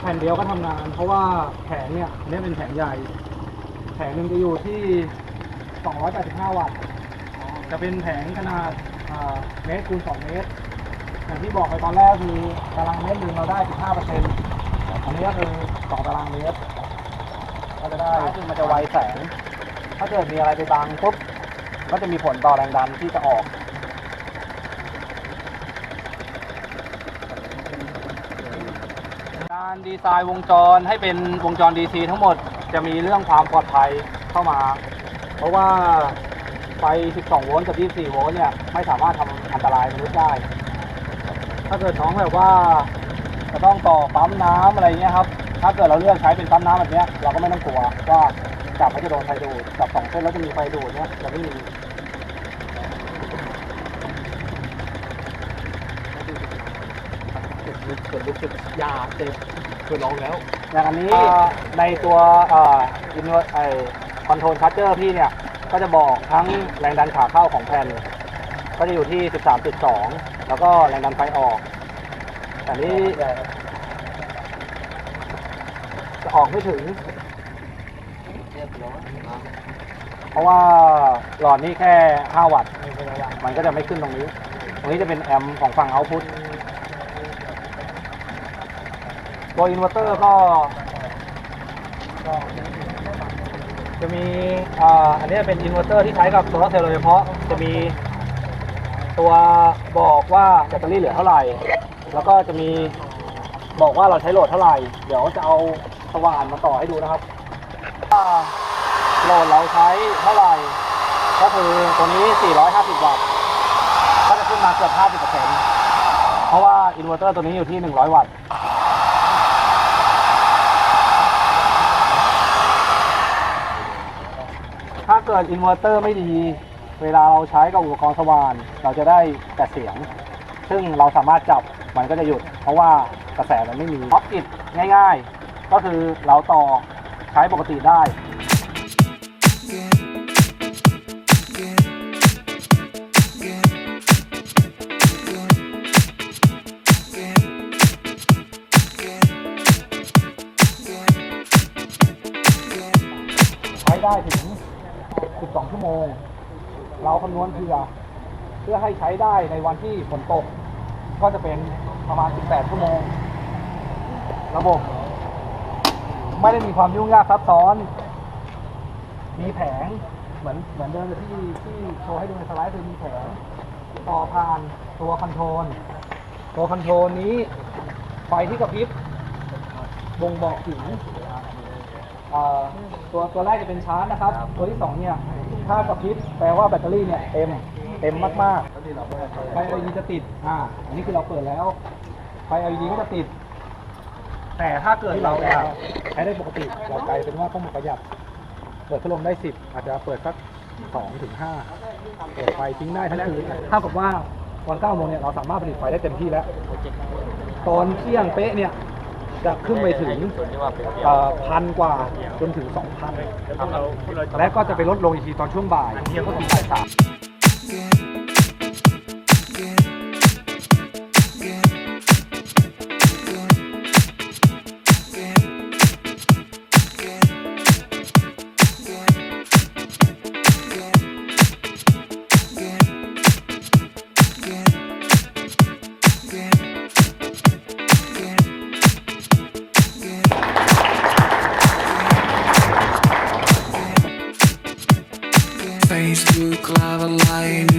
แผ่นเดียวก็ทำงาน เพราะว่าแผงเนี่ยอันนี้เป็นแผงใหญ่ แผงหนึ่งจะอยู่ที่ 285 วัตต์ จะเป็นแผงขนาดอ่าเมตรคูณ2 เมตร อย่างที่บอกไปตอนแรกคือตารางเมตรหนึ่งเราได้ 15เปอร์เซ็นต์อันนี้ก็คือ 2 ตารางเมตร ก็จะได้ซึ่งมันจะไวแสง ถ้าเกิดมีอะไรไปบังปุ๊บ ก็จะมีผลต่อแรงดันที่จะออก การดีไซน์วงจรให้เป็นวงจร DC ทั้งหมดจะมีเรื่องความปลอดภัยเข้ามา เพราะว่าไฟ 12 โวลต์กับ 24 โวลต์เนี่ยไม่สามารถทำอันตรายมนุษย์ได้ ถ้าเกิดน้องแบบว่าจะต้องต่อปั๊มน้ำอะไรเงี้ยครับ ถ้าเกิดเราเลือกใช้เป็นปั๊มน้ำแบบเนี้ยเราก็ไม่ต้องกลัวว่าจับไม่จะโดนไฟดูดจับสองเส้นแล้วจะมีไฟดูดเนี้ยจะไม่มี เกิดรู้สึกยาเจ็บเคยลองแล้ว อย่างอันนี้ในตัวเอ่ออินเวอร์ไอคอนโทรลชาร์เจอร์พี่เนี่ย ก็จะบอกทั้งแรงดันขาเข้าของแผ่น ก็จะอยู่ที่ 13.2 แล้วก็แรงดันไฟออก แต่นี้จะออกไม่ถึง เพราะว่าหลอดนี้แค่ 5 วัตต์ มันก็จะไม่ขึ้นตรงนี้ ตรงนี้จะเป็นแอมป์ของฝั่งเอาพุท ตัวอินเวอร์เตอร์ก็จะมีอ่าอันนี้เป็นอินเวอร์เตอร์ที่ใช้กับโซลาร์เซลล์โดยเฉพาะ จะมีตัวบอกว่าแบตเตอรี่เหลือเท่าไหร่ แล้วก็จะมีบอกว่าเราใช้โหลดเท่าไหร่ เดี๋ยวจะเอาสว่านมาต่อให้ดูนะครับว่าโหลดเราใช้เท่าไหร่ ก็คือตัวนี้ 450 วัตต์ ก็จะขึ้นมาเกือบ 50%เพราะว่าอินเวอร์เตอร์ตัวนี้อยู่ที่ 100 วัตต์ ถ้าเกิดอินเวอร์เตอร์ไม่ดี เวลาเราใช้กับอุปกรณ์สว่าน เราจะได้แต่เสียง ซึ่งเราสามารถจับมันก็จะหยุด เพราะว่ากระแสมันไม่มีออฟอิดง่าย ๆ ก็คือเราต่อใช้ปกติได้ใช้ได้ถึง 12 ชั่วโมง เราคำนวณเผื่อเพื่อให้ใช้ได้ในวันที่ฝนตก ก็จะเป็นประมาณ 18 ชั่วโมง ระบบ ไม่ได้มีความยุ่งยากซับซ้อน มีแผงเหมือนเหมือนเดิมที่ที่โชว์ให้ดูในสไลด์คือมีแผงต่อผ่านตัวคอนโทรลตัวคอนโทรลนี้ไฟที่กระพริบบ่งบอกถึง ตัวตัวแรกจะเป็นชาร์จนะครับ ตัวที่สองเนี่ยถ้ากระพริบแปลว่าแบตเตอรี่เนี่ยเต็มเต็มมากๆไฟ LED จะติดอ่าอันนี้คือเราเปิดแล้ว ไฟ LED ก็จะติด แต่ถ้าเกิดเราอยากใช้ได้ปกติเรากลายเป็นว่าต้องมาประหยัดเปิดพัดลมได้10อาจจะเปิดสัก2ถึง5เปิดไฟทิ้งได้ทั้งคืนเท่ากับว่าตอน9โมงเนี่ยเราสามารถผลิตไฟได้เต็มที่แล้ว ตอนเที่ยงเป๊ะเนี่ย จะขึ้นไปถึงเอ่อพันกว่าจนถึงสองพันและก็จะไปลดลงอีกทีตอนช่วงบ่ายเที่ยงก็ถึงบ่ายสาม Face to a line